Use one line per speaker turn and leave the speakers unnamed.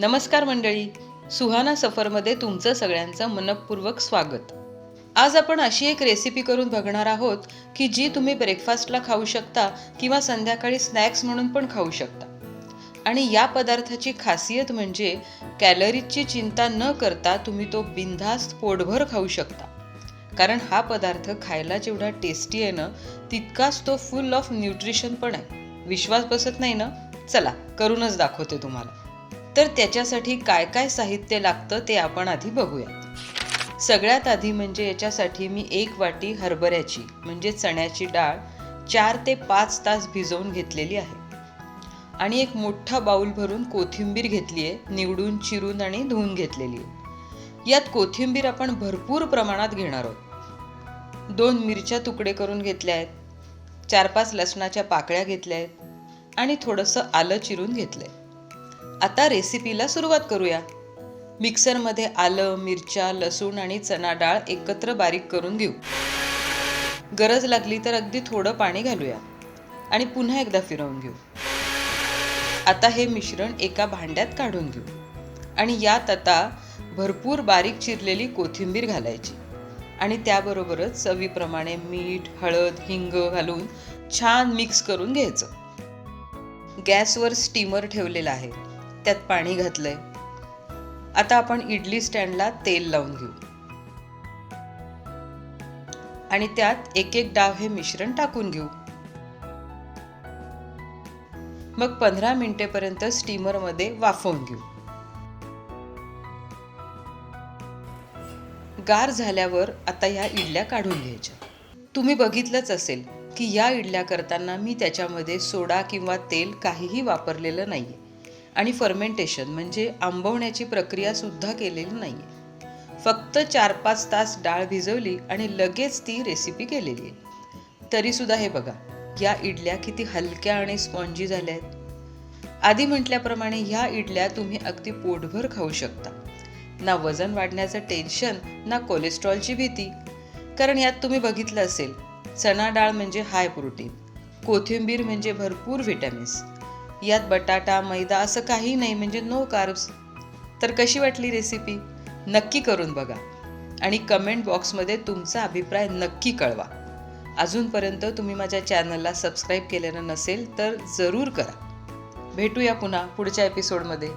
नमस्कार मंडळी. सुहाना सफरमध्ये तुमचं सगळ्यांचं मनपूर्वक स्वागत. आज आपण अशी एक रेसिपी करून बघणार आहोत की जी तुम्ही ब्रेकफास्टला खाऊ शकता किंवा संध्याकाळी स्नॅक्स म्हणून पण खाऊ शकता. आणि या पदार्थाची खासियत म्हणजे कॅलरीजची चिंता न करता तुम्ही तो बिनधास्त पोटभर खाऊ शकता. कारण हा पदार्थ खायला जेवढा टेस्टी आहे ना तितकाच तो फुल ऑफ न्यूट्रिशन पण आहे. विश्वास बसत नाही ना? चला करूनच दाखवते तुम्हाला. तर त्याच्यासाठी काय काय साहित्य लागतं ते आपण आधी बघूयात. सगळ्यात आधी म्हणजे याच्यासाठी मी एक वाटी हरभऱ्याची म्हणजे चण्याची डाळ चार ते पाच तास भिजवून घेतलेली आहे. आणि एक मोठा बाऊल भरून कोथिंबीर घेतली आहे निवडून चिरून आणि धुवून घेतलेली आहे. यात कोथिंबीर आपण भरपूर प्रमाणात घेणार आहोत. दोन मिरच्या तुकडे करून घेतल्या आहेत चार पाच लसणाच्या पाकळ्या घेतल्या आहेत आणि थोडंसं आलं चिरून घेतलं आहे आता रेसिपीला सुरुवात करूया. मिक्सरमध्ये आलं मिरच्या लसूण आणि चणा डाळ एकत्र बारीक करून घेऊ. गरज लागली तर अगदी थोडं पाणी घालूया आणि पुन्हा एकदा फिरवून घेऊ. आता हे मिश्रण एका भांड्यात काढून घेऊ आणि यात आता भरपूर बारीक चिरलेली कोथिंबीर घालायची आणि त्याबरोबरच चवीप्रमाणे मीठ हळद हिंग घालून छान मिक्स करून घ्यायचं. गॅसवर स्टीमर ठेवलेला आहे. त्यात पाणी घातलंय. आता आपण इडली स्टँडला तेल लावून घेऊ. आणि त्यात एक एक डाव हे मिश्रण टाकून घेऊ. मग पंधरा मिनिटेपर्यंत स्टीमरमध्ये वाफवून घेऊ. गार झाल्यावर आता या इडल्या काढून घ्यायच्या. तुम्ही बघितलंच असेल की या इडल्या करताना मी त्याच्यामध्ये सोडा किंवा तेल काहीही वापरलेलं नाही आहे आणि फर्मेंटेशन म्हणजे आंबवण्याची प्रक्रियासुद्धा केलेली नाही आहे फक्त चार पाच तास डाळ भिजवली आणि लगेच ती रेसिपी केलेली आहे. तरीसुद्धा हे बघा या इडल्या किती हलक्या आणि स्पॉन्जी झाल्या आहेत. आधी म्हटल्याप्रमाणे ह्या इडल्या तुम्ही अगदी पोटभर खाऊ शकता. ना वजन वाढण्याचं टेन्शन ना कोलेस्ट्रॉलची भीती. कारण यात तुम्ही बघितलं असेल चणा डाळ म्हणजे हाय प्रोटीन कोथिंबीर म्हणजे भरपूर व्हिटॅमिन्स यात बटाटा मैदा असं काही नाही म्हणजे नो कार्ब्स तर कशी वाटली रेसिपी नक्की करून बघा. आणि कमेंट बॉक्समध्ये तुमचा अभिप्राय नक्की कळवा. अजूनपर्यंत तुम्ही माझ्या चॅनलला सबस्क्राईब केलेलं नसेल तर जरूर करा. भेटूया पुन्हा पुढच्या एपिसोडमध्ये